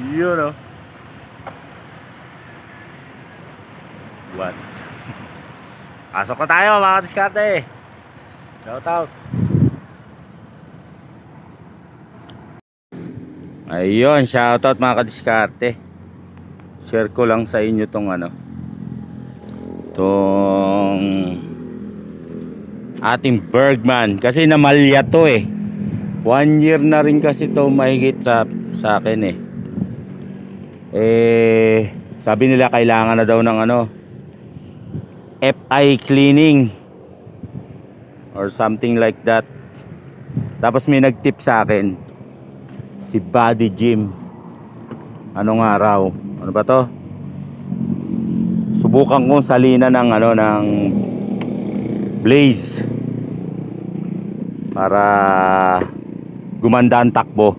Yun oh. What? Pasok na tayo mga diskarte. Shout out. Ayun, shoutout mga kadiskarte. Share ko lang sa inyo tong ano. Tong ating Bergman kasi namalya to eh. One year na rin kasi to mahigit sa sa akin eh. Eh sabi nila kailangan na daw ng ano FI cleaning or something like that. Tapos may nagtip sa akin si Body Gym. Anong araw? Ano ba to? Subukan kong salina ng ano ng Blaze para gumanda ang takbo.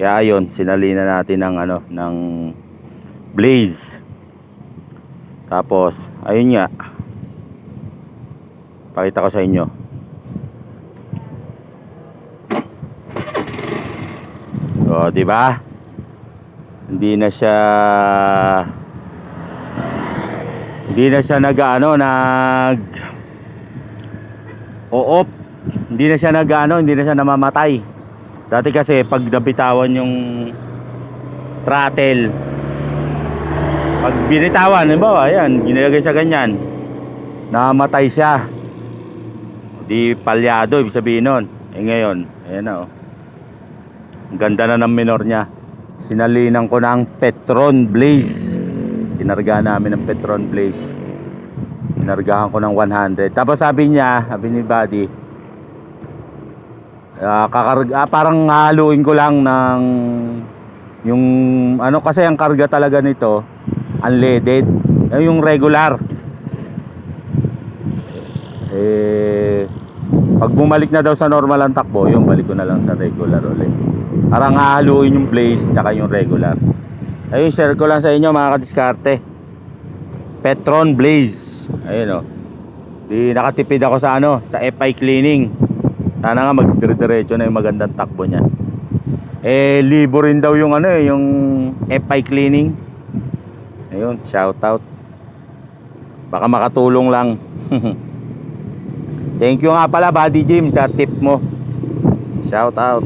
Kaya ayun, sinalina natin ng ano ng Blaze. Tapos ayun nga. Pakita ko sa inyo. O, di ba? Hindi na siya Hindi na siya nag ano, nag O-off. Hindi na siya nag ano, hindi na siya namamatay. Dati kasi pag nabitawan yung throttle pag binitawan, halimbawa, ayan, ginilagay sa ganyan, namatay siya. Di palyado, ibig sabihin nun. Eh ngayon, ayan na oh. Ang ganda na ng minor niya. Sinalinan ko ng Petron Blaze. Kinarga namin ng Petron Blaze. Kinargahan ko ng 100. Tapos sabi niya, sabi ni Buddy, ah, kakarga, ah, parang haluin ko lang ng yung ano kasi ang karga talaga nito unleaded. Yung regular. Eh pag bumalik na daw sa normal ang takbo yung balik ko na lang sa regular ulit. Parang hahaluin yung blaze tsaka yung regular. Ayun share ko lang sa inyo mga kadiskarte. Petron Blaze. Ayun o di nakatipid ako sa ano sa FI cleaning. Sana nga magdire-diretso na yung magandang takbo niya. Eh libo rin daw yung ano eh yung FI cleaning ayun shout out baka makatulong lang. Thank you nga pala Buddy Jim sa tip mo. Shout out